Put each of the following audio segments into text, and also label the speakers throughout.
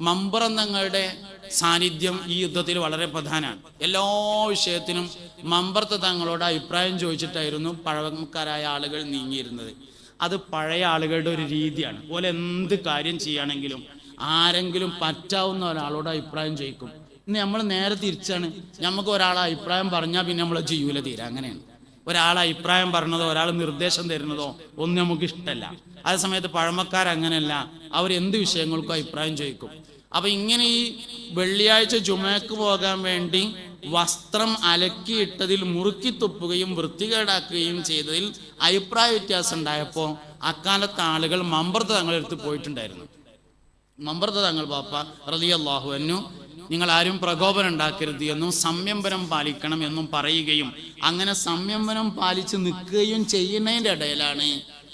Speaker 1: മമ്പറന്നങ്ങളുടെ സാന്നിധ്യം ഈ യുദ്ധത്തിൽ വളരെ പ്രധാനമാണ്. എല്ലാ വിഷയത്തിനും മമ്പർത്ത് തങ്ങളോട് അഭിപ്രായം ചോദിച്ചിട്ടായിരുന്നു പഴമക്കാരായ ആളുകൾ നീങ്ങിയിരുന്നത്. അത് പഴയ ആളുകളുടെ ഒരു രീതിയാണ്. പോലെ എന്ത് കാര്യം ചെയ്യുകയാണെങ്കിലും ആരെങ്കിലും പറ്റാവുന്ന ഒരാളോട് അഭിപ്രായം ചോദിക്കും. ഇന്ന് നമ്മൾ നേരെ തിരിച്ചാണ്. നമുക്ക് ഒരാളെ അഭിപ്രായം പറഞ്ഞാൽ പിന്നെ നമ്മൾ ചെയ്യൂല തീരാ. അങ്ങനെയാണ്. ഒരാൾ അഭിപ്രായം പറഞ്ഞതോ ഒരാൾ നിർദ്ദേശം തരുന്നതോ ഒന്നും നമുക്ക് ഇഷ്ടമല്ല അതേ സമയത്ത് പഴമക്കാർ പഴമക്കാരങ്ങനെയല്ല അവർ എന്ത് വിഷയങ്ങൾക്കും അഭിപ്രായം ചോദിക്കും. അപ്പൊ ഇങ്ങനെ ഈ വെള്ളിയാഴ്ച ജുമയ്ക്ക് പോകാൻ വേണ്ടി വസ്ത്രം അലക്കിയിട്ടതിൽ മുറുക്കി തുപ്പുകയും വൃത്തികേടാക്കുകയും ചെയ്തതിൽ അഭിപ്രായ വ്യത്യാസം ഉണ്ടായപ്പോൾ അക്കാലത്തെ ആളുകൾ മമ്പർത്ത് തങ്ങളെടുത്ത് പോയിട്ടുണ്ടായിരുന്നു. മമ്പ്രത തങ്ങൾ പാപ്പ റളിയല്ലാഹു അന്നു നിങ്ങൾ ആരും പ്രകോപനം ഉണ്ടാക്കരുത് എന്നും സംയംബരം പാലിക്കണം എന്നും പറയുകയും അങ്ങനെ സംയംബരം പാലിച്ച് നിൽക്കുകയും ചെയ്യുന്നതിന്റെ ഇടയിലാണ്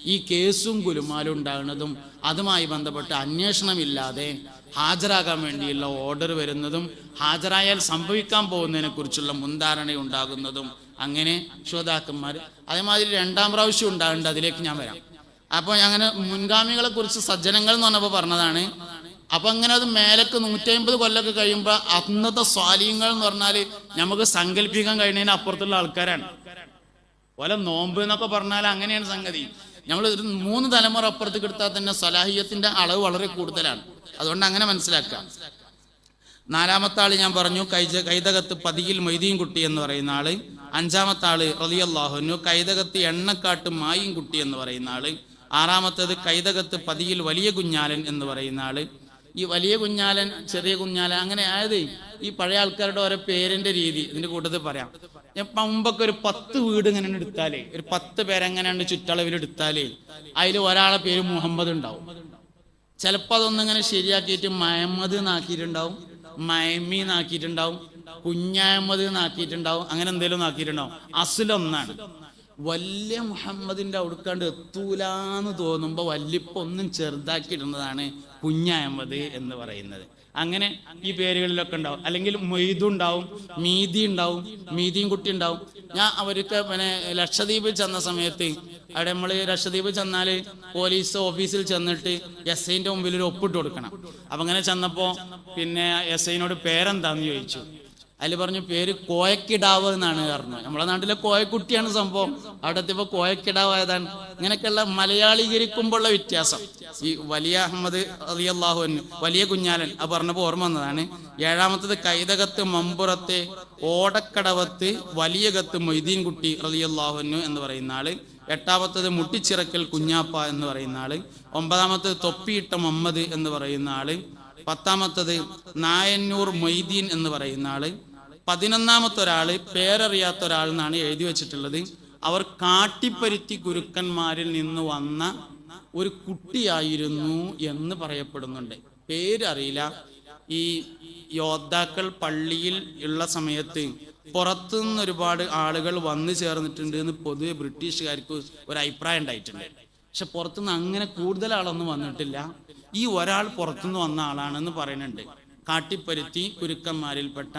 Speaker 1: ഈ കേസും കുലുമാലും ഉണ്ടാകുന്നതും അതുമായി ബന്ധപ്പെട്ട് അന്വേഷണമില്ലാതെ ഹാജരാകാൻ വേണ്ടിയുള്ള ഓർഡർ വരുന്നതും ഹാജരായാൽ സംഭവിക്കാൻ പോകുന്നതിനെ കുറിച്ചുള്ള മുൻധാരണ ഉണ്ടാകുന്നതും അങ്ങനെ ശ്രോതാക്കന്മാർ അതേമാതിരി രണ്ടാം പ്രാവശ്യം ഉണ്ടാകേണ്ട അതിലേക്ക് ഞാൻ വരാം. അപ്പോൾ അങ്ങനെ മുൻഗാമികളെ കുറിച്ച് സജ്ജനങ്ങൾ എന്ന് പറഞ്ഞപ്പോൾ പറഞ്ഞതാണ് അപ്പൊ അങ്ങനെ അത് മേലക്ക് നൂറ്റമ്പത് കൊല്ലമൊക്കെ കഴിയുമ്പോൾ അന്നത്തെ സ്വാലീങ്ങൾ എന്ന് പറഞ്ഞാൽ നമുക്ക് സങ്കല്പിക്കാൻ കഴിയുന്നതിന് അപ്പുറത്തുള്ള ആൾക്കാരാണ്. പോലെ നോമ്പ് എന്നൊക്കെ പറഞ്ഞാൽ അങ്ങനെയാണ് സംഗതി. നമ്മൾ ഒരു മൂന്ന് തലമുറ അപ്പുറത്തേക്ക് എടുത്താൽ തന്നെ സലാഹിയത്തിന്റെ അളവ് വളരെ കൂടുതലാണ്. അതുകൊണ്ട് അങ്ങനെ മനസ്സിലാക്കാം നാലാമത്തെ ആൾ ഞാൻ പറഞ്ഞു കൈജ കൈതകത്ത് പതിയിൽ മൊയ്തീൻ കുട്ടി എന്ന് പറയുന്ന ആൾ. അഞ്ചാമത്തെ ആൾ റതിയല്ലാഹുനു കൈതകത്ത് എണ്ണക്കാട്ട് മായും കുട്ടി എന്ന് പറയുന്ന ആൾ. ആറാമത്തേത് കൈതകത്ത് പതിയിൽ വലിയ കുഞ്ഞാലൻ എന്ന് പറയുന്ന ആൾ. ഈ വലിയ കുഞ്ഞാലൻ ചെറിയ കുഞ്ഞാലൻ അങ്ങനെ ആയത് ഈ പഴയ ആൾക്കാരുടെ ഓരോ പേരിന്റെ രീതി ഇതിന്റെ കൂട്ടത്തിൽ പറയാം. ഞാൻ മുമ്പൊക്കെ ഒരു പത്ത് വീട് ഇങ്ങനെ എടുത്താലേ ഒരു പത്ത് പേരെങ്ങനെയാണ് ചുറ്റളവിൽ എടുത്താലേ അതിൽ ഒരാളെ പേര് മുഹമ്മദ് ഉണ്ടാവും. ചിലപ്പോൾ അതൊന്നിങ്ങനെ ശരിയാക്കിയിട്ട് മഹമ്മദ് എന്നാക്കിയിട്ടുണ്ടാവും മയമ്മി എന്നാക്കിയിട്ടുണ്ടാവും കുഞ്ഞായമ്മദ് എന്നാക്കിയിട്ടുണ്ടാവും അങ്ങനെ എന്തെങ്കിലും ആക്കിയിട്ടുണ്ടാവും അസുലൊന്നാണ് വല്യ മുഹമ്മദിന്റെ അവിടുക്കാണ്ട് എത്തൂലാന്ന് തോന്നുമ്പോൾ വല്യപ്പ ഒന്നും ചെറുതാക്കിയിടുന്നതാണ് കുഞ്ഞായമ്മദ് എന്ന് പറയുന്നത്. അങ്ങനെ ഈ പേരുകളിലൊക്കെ ഉണ്ടാവും. അല്ലെങ്കിൽ മൊയ്തു ഉണ്ടാവും മീതി ഉണ്ടാവും മീതിയും കുട്ടി ഉണ്ടാവും. ഞാൻ അവർക്ക് പിന്നെ ലക്ഷദ്വീപ് ചെന്ന സമയത്ത് അവിടെ നമ്മൾ ലക്ഷദ്വീപ് ചെന്നാൽ പോലീസ് ഓഫീസിൽ ചെന്നിട്ട് എസ് ഐന്റെ മുമ്പിൽ ഒരു ഒപ്പിട്ട് കൊടുക്കണം. അപ്പം അങ്ങനെ ചെന്നപ്പോൾ പിന്നെ എസ് ഐനോട് പേരെന്താന്ന് ചോദിച്ചു. അതിൽ പറഞ്ഞു പേര് കോയക്കിടാവ് എന്നാണ് പറഞ്ഞു. നമ്മളെ നാട്ടിലെ കോയക്കുട്ടിയാണ് സംഭവം. അവിടെ എത്തിയപ്പോൾ കോയക്കിടാവായതാണ്. ഇങ്ങനെയൊക്കെയുള്ള മലയാളീകരിക്കുമ്പോഴുള്ള വ്യത്യാസം. ഈ വലിയ അഹമ്മദ് അലിയല്ലാഹുവിന് വലിയ കുഞ്ഞാലൻ ആ പറഞ്ഞപ്പോൾ ഓർമ്മ വന്നതാണ്. ഏഴാമത്തത് കൈതകത്ത് മമ്പുറത്തെ ഓടക്കടവത്ത് വലിയ കത്ത് മൊയ്തീൻ കുട്ടി റലിയല്ലാഹുനു എന്ന് പറയുന്ന ആൾ. എട്ടാമത്തത് മുട്ടിച്ചിറക്കൽ കുഞ്ഞാപ്പ എന്ന് പറയുന്ന ആൾ. ഒമ്പതാമത്തത് തൊപ്പിയിട്ട മുഹമ്മദ് എന്ന് പറയുന്ന ആൾ. പത്താമത്തത് നായന്നൂർ മൊയ്തീൻ എന്ന് പറയുന്ന ആൾ. പതിനൊന്നാമത്തെ ഒരാൾ പേരറിയാത്ത ഒരാൾ എന്നാണ് എഴുതി വെച്ചിട്ടുള്ളത്. അവർ കാട്ടിപ്പരുത്തി ഗുരുക്കന്മാരിൽ നിന്ന് വന്ന ഒരു കുട്ടിയായിരുന്നു എന്ന് പറയപ്പെടുന്നുണ്ട്. പേരറിയില്ല. ഈ യോദ്ധാക്കൾ പള്ളിയിൽ ഉള്ള സമയത്ത് പുറത്തു നിന്ന് ഒരുപാട് ആളുകൾ വന്നു ചേർന്നിട്ടുണ്ട് എന്ന് പൊതുവെ ബ്രിട്ടീഷുകാർക്ക് ഒരു അഭിപ്രായം ഉണ്ടായിട്ടുണ്ട്. പക്ഷെ പുറത്തുനിന്ന് അങ്ങനെ കൂടുതൽ ആളൊന്നും വന്നിട്ടില്ല. ഈ ഒരാൾ പുറത്തുനിന്ന് വന്ന ആളാണെന്ന് പറയുന്നുണ്ട്. കാട്ടിപ്പരുത്തി കുരുക്കന്മാരിൽപ്പെട്ട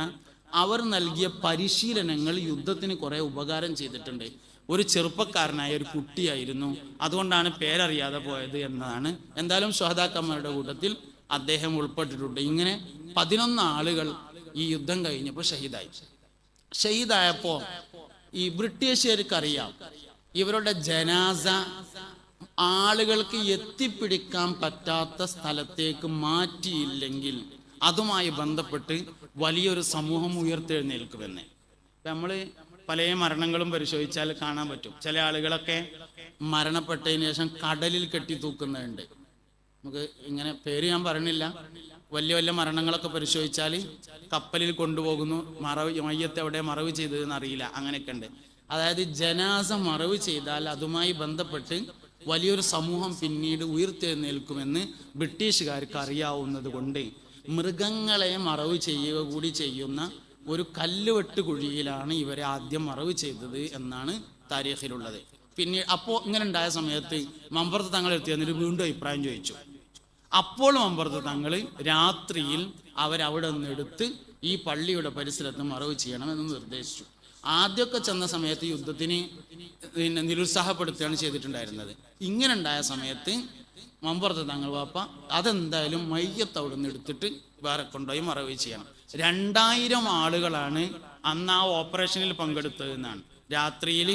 Speaker 1: അവർ നൽകിയ പരിശീലനങ്ങൾ യുദ്ധത്തിന് കുറെ ഉപകാരം ചെയ്തിട്ടുണ്ട്. ഒരു ചെറുപ്പക്കാരനായ ഒരു കുട്ടിയായിരുന്നു. അതുകൊണ്ടാണ് പേരറിയാതെ പോയത് എന്നതാണ് എന്തായാലും സ്വഹതാക്കന്മാരുടെ കൂട്ടത്തിൽ അദ്ദേഹം ഉൾപ്പെട്ടിട്ടുണ്ട്. ഇങ്ങനെ പതിനൊന്ന് ആളുകൾ ഈ യുദ്ധം കഴിഞ്ഞപ്പോൾ ഷഹീദായി. ഷഹീദായപ്പോൾ ഈ ബ്രിട്ടീഷുകാർക്കറിയാം. ഇവരുടെ ജനാസ ആളുകൾക്ക് എത്തിപ്പിടിക്കാൻ പറ്റാത്ത സ്ഥലത്തേക്ക് മാറ്റിയില്ലെങ്കിൽ അതുമായി ബന്ധപ്പെട്ട് വലിയൊരു സമൂഹം ഉയർത്തെഴുന്നേൽക്കുമെന്ന്. നമ്മൾ പല മരണങ്ങളും പരിശോധിച്ചാൽ കാണാൻ പറ്റും. ചില ആളുകളൊക്കെ മരണപ്പെട്ടതിന് ശേഷം കടലിൽ കെട്ടി തൂക്കുന്നുണ്ട് നമുക്ക് ഇങ്ങനെ പേര് ഞാൻ പറഞ്ഞില്ല. വലിയ വലിയ മരണങ്ങളൊക്കെ പരിശോധിച്ചാൽ കപ്പലിൽ കൊണ്ടുപോകുന്നു. മറവ് മയ്യത്തെ എവിടെ മറവ് ചെയ്തതെന്ന് അറിയില്ല. അങ്ങനെയൊക്കെ ഉണ്ട്. അതായത് ജനാസ മറവ് ചെയ്താൽ അതുമായി ബന്ധപ്പെട്ട് വലിയൊരു സമൂഹം പിന്നീട് ഉയർത്തെഴുന്നേൽക്കുമെന്ന് ബ്രിട്ടീഷുകാർക്ക് അറിയാവുന്നത് കൊണ്ട് മൃഗങ്ങളെ മറവ് ചെയ്യുക കൂടി ചെയ്യുന്ന ഒരു കല്ലുവെട്ട് കുഴിയിലാണ് ഇവരെ ആദ്യം മറവ് ചെയ്തത് എന്നാണ് താരീഖിലുള്ളത്. പിന്നെ അപ്പോൾ ഇങ്ങനെ ഉണ്ടായ സമയത്ത് മമ്പർത്ത് തങ്ങൾ എത്തി എന്നിട്ട് വീണ്ടും അഭിപ്രായം ചോദിച്ചു. അപ്പോൾ മമ്പർത്ത് തങ്ങൾ രാത്രിയിൽ അവരവിടെ നിന്ന് എടുത്ത് ഈ പള്ളിയുടെ പരിസരത്ത് മറവ് ചെയ്യണമെന്ന് നിർദ്ദേശിച്ചു. ആദ്യമൊക്കെ ചെന്ന സമയത്ത് യുദ്ധത്തിന് പിന്നെ നിരുത്സാഹപ്പെടുത്തുകയാണ് ചെയ്തിട്ടുണ്ടായിരുന്നത്. ഇങ്ങനെ ഉണ്ടായ സമയത്ത് മമ്പുറത്ത് താങ്കൾ വാപ്പ അതെന്തായാലും മയ്യത്ത് അവിടെ നിന്ന് എടുത്തിട്ട് വേറെ കൊണ്ടുപോയി മറവ് ചെയ്യണം. രണ്ടായിരം ആളുകളാണ് അന്ന് ആ ഓപ്പറേഷനിൽ പങ്കെടുത്തതെന്നാണ്. രാത്രിയിൽ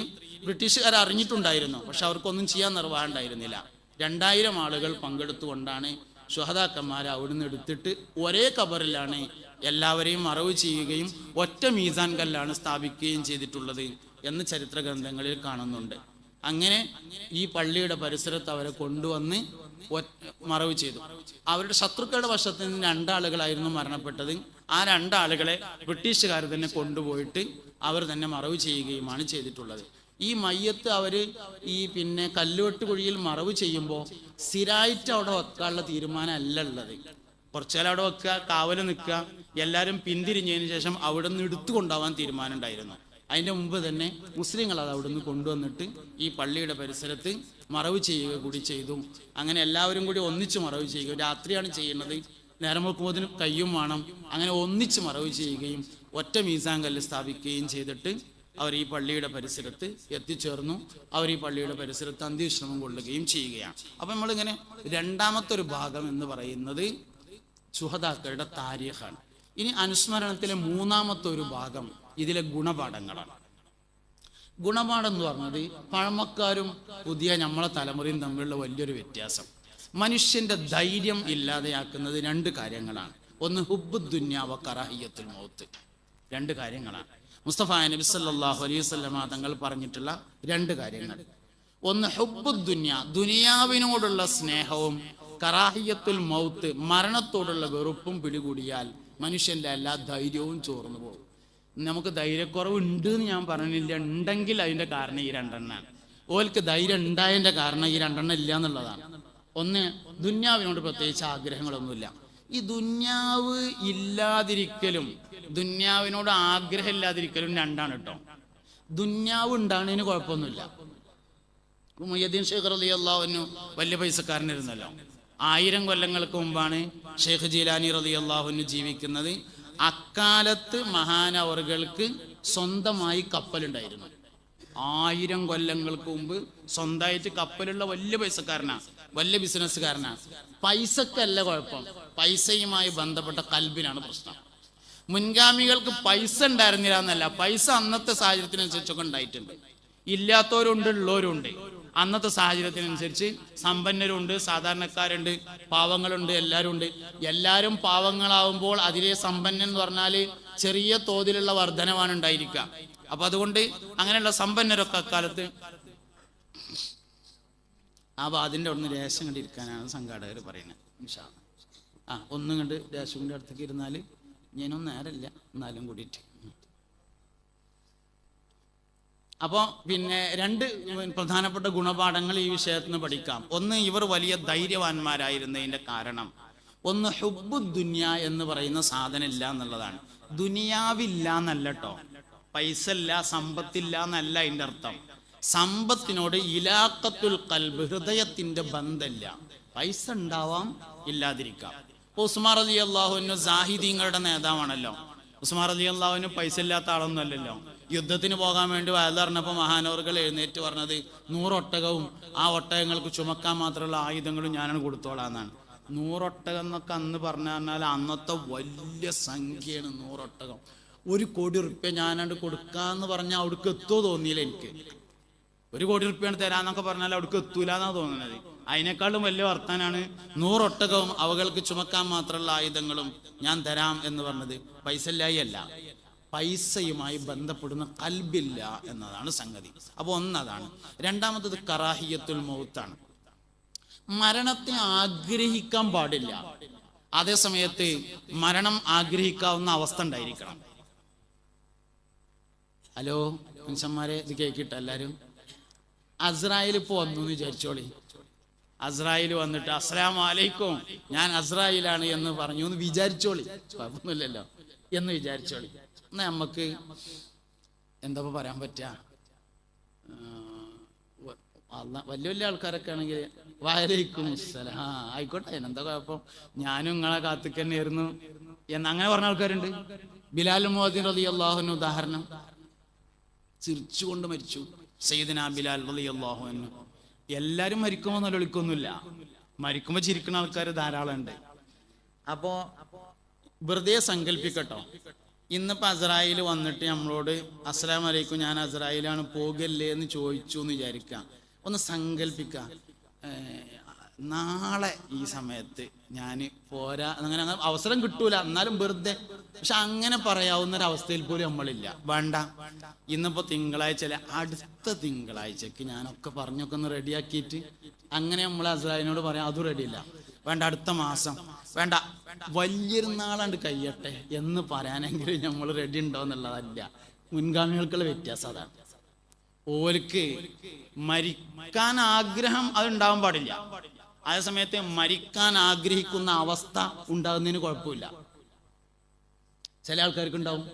Speaker 1: ബ്രിട്ടീഷുകാർ അറിഞ്ഞിട്ടുണ്ടായിരുന്നു പക്ഷെ അവർക്കൊന്നും ചെയ്യാൻ നിർവാഹമുണ്ടായിരുന്നില്ല. രണ്ടായിരം ആളുകൾ പങ്കെടുത്തുകൊണ്ടാണ് ശുഹദാക്കന്മാരെ അവിടുന്ന് എടുത്തിട്ട് ഒരേ കബറിലാണ് എല്ലാവരെയും മറവ് ചെയ്യുകയും ഒറ്റ മീസാൻ കല്ലാണ് സ്ഥാപിക്കുകയും ചെയ്തിട്ടുള്ളത് എന്ന് ചരിത്ര ഗ്രന്ഥങ്ങളിൽ കാണുന്നുണ്ട്. അങ്ങനെ ഈ പള്ളിയുടെ പരിസരത്ത് അവരെ കൊണ്ടുവന്ന് മറവ് ചെയ്തു. അവരുടെ ശത്രുക്കളുടെ വശത്ത് നിന്ന് രണ്ടാളുകളായിരുന്നു മരണപ്പെട്ടത്. ആ രണ്ടാളുകളെ ബ്രിട്ടീഷുകാർ തന്നെ കൊണ്ടുപോയിട്ട് അവർ തന്നെ മറവ് ചെയ്യുകയുമാണ് ചെയ്തിട്ടുള്ളത്. ഈ മയ്യത്ത് അവർ ഈ പിന്നെ കല്ലുവെട്ട് കുഴിയിൽ മറവ് ചെയ്യുമ്പോൾ സ്ഥിരമായിട്ട് അവിടെ വെക്കാനുള്ള തീരുമാനം അല്ല ഉള്ളത്. കുറച്ചുകാലം അവിടെ വെക്കുക കാവൽ നിൽക്കുക എല്ലാവരും പിന്തിരിഞ്ഞതിന് ശേഷം അവിടെ നിന്ന് എടുത്തു കൊണ്ടുപോകാൻ തീരുമാനം ഉണ്ടായിരുന്നു. അതിന്റെ മുമ്പ് തന്നെ മുസ്ലിങ്ങൾ അത് അവിടുന്ന് കൊണ്ടുവന്നിട്ട് ഈ പള്ളിയുടെ പരിസരത്ത് മറവ് ചെയ്യുക കൂടി ചെയ്തു. അങ്ങനെ എല്ലാവരും കൂടി ഒന്നിച്ച് മറവ് ചെയ്യുക. രാത്രിയാണ് ചെയ്യുന്നത്. നേരം വെക്കുമ്പോൾ കയ്യും വേണം. അങ്ങനെ ഒന്നിച്ച് മറവ് ചെയ്യുകയും ഒറ്റ മീസാൻ കല്ല് സ്ഥാപിക്കുകയും ചെയ്തിട്ട് അവർ ഈ പള്ളിയുടെ പരിസരത്ത് എത്തിച്ചേർന്നു. അവർ ഈ പള്ളിയുടെ പരിസരത്ത് അന്ത്യവിശ്രമം കൊള്ളുകയും ചെയ്യുകയാണ്. അപ്പം നമ്മളിങ്ങനെ രണ്ടാമത്തെ ഒരു ഭാഗം എന്ന് പറയുന്നത് സുഹതാക്കളുടെ താരീഖാണ്. ഇനി അനുസ്മരണത്തിലെ മൂന്നാമത്തെ ഒരു ഭാഗം ഇതിലെ ഗുണപാഠങ്ങളാണ്. ഗുണപാഠം എന്ന് പറഞ്ഞത് പഴമക്കാരും പുതിയ നമ്മളെ തലമുറയും തമ്മിലുള്ള വലിയൊരു വ്യത്യാസം. മനുഷ്യന്റെ ധൈര്യം ഇല്ലാതെയാക്കുന്നത് രണ്ട് കാര്യങ്ങളാണ്. ഒന്ന് ഹുബ് ദുന്യാവ കറാഹിയത്തുൽ മൗത്ത്. രണ്ട് കാര്യങ്ങളാണ്. മുസ്തഫ നബി സല്ലാഹു അലൈഹി വസല്ലമ തങ്ങൾ പറഞ്ഞിട്ടുള്ള രണ്ട് കാര്യങ്ങൾ. ഒന്ന് ഹുബ് ദുന്യ ദുനിയാവിനോടുള്ള സ്നേഹവും കറാഹിയത്തുൽ മൗത്ത് മരണത്തോടുള്ള വെറുപ്പും പിടികൂടിയാൽ മനുഷ്യന്റെ എല്ലാ ധൈര്യവും ചോർന്നു പോകും. നമുക്ക് ധൈര്യക്കുറവ് ഉണ്ട് എന്ന് ഞാൻ പറഞ്ഞില്ല. ഉണ്ടെങ്കിൽ അതിന്റെ കാരണം ഈ രണ്ടെണ്ണമാണ് ഓൽക്ക് ധൈര്യം ഉണ്ടായതിന്റെ കാരണം ഈ രണ്ടെണ്ണം ഇല്ല എന്നുള്ളതാണ്. ഒന്ന് ദുന്യാവിനോട് പ്രത്യേകിച്ച് ആഗ്രഹങ്ങളൊന്നുമില്ല. ഈ ദുന്യാവ് ഇല്ലാതിരിക്കലും ദുന്യാവിനോട് ആഗ്രഹം ഇല്ലാതിരിക്കലും രണ്ടാണ് കേട്ടോ. ദുന്യാവ് ഉണ്ടാകുന്നതിന് കുഴപ്പമൊന്നുമില്ല. മുയ്യദ്ദീൻ ഷേഖ് റലി അള്ളാഹുവിനു വലിയ പൈസക്കാരനായിരുന്നല്ലോ. ആയിരം കൊല്ലങ്ങൾക്ക് മുമ്പാണ് ഷേഖ് ജീലാനി റലി അള്ളാഹുവിന് ജീവിക്കുന്നത്. അക്കാലത്ത് മഹാനവറുകൾക്ക് സ്വന്തമായി കപ്പലുണ്ടായിരുന്നു. ആയിരം കൊല്ലങ്ങൾക്ക് മുമ്പ് സ്വന്തമായിട്ട് കപ്പലുള്ള വലിയ പൈസക്കാരനാ വലിയ ബിസിനസ്സുകാരനാ. പൈസക്കല്ല കുഴപ്പം. പൈസയുമായി ബന്ധപ്പെട്ട കൽബിനാണ് പ്രശ്നം. മുൻഗാമികൾക്ക് പൈസ ഉണ്ടായിരുന്നില്ല എന്നല്ല പൈസ അന്നത്തെ സാഹചര്യത്തിനനുസരിച്ചൊക്കെ ഉണ്ടായിട്ടുണ്ട്. ഇല്ലാത്തവരുണ്ട് ഉള്ളവരുണ്ട്. അന്നത്തെ സാഹചര്യത്തിനനുസരിച്ച് സമ്പന്നരുണ്ട് സാധാരണക്കാരുണ്ട് പാവങ്ങളുണ്ട് എല്ലാവരും ഉണ്ട് എല്ലാവരും പാവങ്ങളാവുമ്പോൾ അതിലെ സമ്പന്നൻ എന്ന് പറഞ്ഞാൽ ചെറിയ തോതിലുള്ള വർധനവാണ് ഉണ്ടായിരിക്കുക. അപ്പൊ അതുകൊണ്ട് അങ്ങനെയുള്ള സമ്പന്നരൊക്കെ അക്കാലത്ത് ആ വാതിന്റെ അവിടുന്ന് രേഷം കണ്ട് ഇരിക്കാനാണ് സംഘാടകർ പറയുന്നത്. ആ ഒന്നും കണ്ട് രേഷമിന്റെ അടുത്തേക്ക് ഇരുന്നാൽ ഞാനൊന്നും നേരല്ല. എന്നാലും കൂടിയിട്ട്. അപ്പോൾ പിന്നെ രണ്ട് പ്രധാനപ്പെട്ട ഗുണപാഠങ്ങൾ ഈ വിഷയത്തിൽ പഠിക്കാം. ഒന്ന് ഇവർ വലിയ ധൈര്യവാന്മാരായിരുന്നതിന്റെ കാരണം. ഒന്ന് ഹുബു ദുനിയ എന്ന് പറയുന്ന സാധനം ഇല്ല എന്നുള്ളതാണ്. ദുനിയാവില്ല എന്നല്ല കേട്ടോ പൈസ ഇല്ല സമ്പത്തില്ല എന്നല്ല അതിന്റെ അർത്ഥം. സമ്പത്തിനോട് ഇലാക്കത്തുൽ കൽബ് ഹൃദയത്തിന്റെ ബന്ധമില്ല. പൈസ ഉണ്ടാവാം ഇല്ലാതിരിക്കാം. ഇപ്പൊ ഉസ്മാർ അലി അള്ളാഹുവിന് സാഹിദീങ്ങളുടെ നേതാവാണല്ലോ. ഉസ്മാർ അലി അള്ളാഹുവിന് പൈസ ഇല്ലാത്ത ആളൊന്നും അല്ലല്ലോ. യുദ്ധത്തിന് പോകാൻ വേണ്ടി വയലറിഞ്ഞപ്പോൾ മഹാനവറുകൾ എഴുന്നേറ്റ് പറഞ്ഞത് നൂറൊട്ടകവും ആ ഒട്ടകങ്ങൾക്ക് ചുമക്കാൻ മാത്രമുള്ള ആയുധങ്ങളും ഞാനാണ് കൊടുത്തോളാന്നാണ്. നൂറൊട്ടകം എന്നൊക്കെ അന്ന് പറഞ്ഞു പറഞ്ഞാൽ അന്നത്തെ വലിയ സംഖ്യയാണ് നൂറൊട്ടകം. ഒരു കോടി റുപ്യ ഞാനാണ്ട് കൊടുക്കാന്ന് പറഞ്ഞാൽ അവിടേക്ക് എത്തുമോ തോന്നിയില്ല എനിക്ക്. ഒരു കോടി റുപ്യാണ് തരാന്നൊക്കെ പറഞ്ഞാൽ അവിടേക്ക് എത്തൂല എന്നാണ് തോന്നുന്നത് അതിനേക്കാളും വലിയ വർത്താനാണ് നൂറൊട്ടകവും അവകൾക്ക് ചുമക്കാൻ മാത്രമുള്ള ആയുധങ്ങളും ഞാൻ തരാം എന്ന് പറഞ്ഞത്. പൈസ ഇല്ലായി അല്ല പൈസയുമായി ബന്ധപ്പെടുന്ന കൽബില്ല എന്നതാണ് സംഗതി. അപ്പോൾ ഒന്നതാണ്. രണ്ടാമത്തത് കറാഹിയത്തുൽ മൗത്താണ്. മരണത്തെ ആഗ്രഹിക്കാൻ പാടില്ല. അതേ സമയത്ത് മരണം ആഗ്രഹിക്കാവുന്ന അവസ്ഥ ഉണ്ടായിരിക്കണം. ഹലോ മനുഷ്യന്മാരെ ഇത് കേൾക്കിട്ട എല്ലാവരും അസ്രായേൽ ഇപ്പോൾ വന്നു എന്ന് വിചാരിച്ചോളി. അസ്രായേൽ വന്നിട്ട് അസ്സലാം അലൈക്കും ഞാൻ അസ്രായേലാണ് എന്ന് പറഞ്ഞു എന്ന് വിചാരിച്ചോളി. കുഴപ്പമൊന്നുമില്ലല്ലോ. എന്ന് വിചാരിച്ചോളി. എന്നാ നമുക്ക് എന്താ പറയാൻ പറ്റുക വലിയ വലിയ ആൾക്കാരൊക്കെ ആണെങ്കിൽ വയലേക്കും ആ ആയിക്കോട്ടെ എന്താ കുഴപ്പം? ഞാനും നിങ്ങളെ കാത്തിക്കന്നെയായിരുന്നു എന്ന് അങ്ങനെ പറഞ്ഞ ആൾക്കാരുണ്ട്. ബിലാൽ മോദിൻ റലി അള്ളാഹുവിന് ഉദാഹരണം. ചിരിച്ചുകൊണ്ട് മരിച്ചു. സയ്യിദിന ബിലാൽ റലി അള്ളാഹുവിന് എല്ലാരും മരിക്കുമോ നിലവിളിക്കൊന്നുമില്ല മരിക്കുമ്പോൾ ചിരിക്കുന്ന ആൾക്കാർ ധാരാളം ഉണ്ട് അപ്പോ വെറുതെ സങ്കല്പിക്കട്ടോ. ഇന്നിപ്പോ അസറായിൽ വന്നിട്ട് നമ്മളോട് അസ്സലാം വലൈക്കും ഞാൻ അസറായിലാണ് പോകല്ലേ? എന്ന് ചോദിച്ചു എന്ന് വിചാരിക്കുക ഒന്ന് സങ്കല്പിക്കുക നാളെ ഈ സമയത്ത് ഞാൻ പോരാ അങ്ങനെ അങ്ങനെ അവസരം കിട്ടൂല. എന്നാലും വെറുതെ. പക്ഷെ അങ്ങനെ പറയാവുന്ന ഒരു അവസ്ഥയിൽ പോലും നമ്മളില്ല. വേണ്ട. ഇന്നിപ്പോ തിങ്കളാഴ്ച അല്ലെ? അടുത്ത തിങ്കളാഴ്ചക്ക് ഞാനൊക്കെ പറഞ്ഞൊക്കെ ഒന്ന് റെഡിയാക്കിയിട്ട് അങ്ങനെ നമ്മൾ അസ്രായിനോട് പറയാം അതും റെഡിയില്ല വേണ്ട അടുത്ത മാസം. വേണ്ട. വലിയൊരുന്നാളാണ്ട് കയ്യട്ടെ എന്ന് പറയാനെങ്കിലും നമ്മൾ റെഡി ഉണ്ടോ എന്നുള്ളതല്ല. മുൻഗാമികൾക്കുള്ള വ്യത്യാസം അതാണ്. ഓർക്ക് മരിക്കാൻ ആഗ്രഹം അതുണ്ടാവാൻ പാടില്ല. അതേ സമയത്ത് മരിക്കാൻ ആഗ്രഹിക്കുന്ന അവസ്ഥ ഉണ്ടാകുന്നതിന് കുഴപ്പമില്ല. ചില ആൾക്കാർക്ക് ഉണ്ടാവും.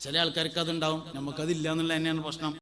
Speaker 1: ചില ആൾക്കാർക്ക് അതുണ്ടാവും. നമുക്കതില്ല എന്നുള്ള തന്നെയാണ് പ്രശ്നം.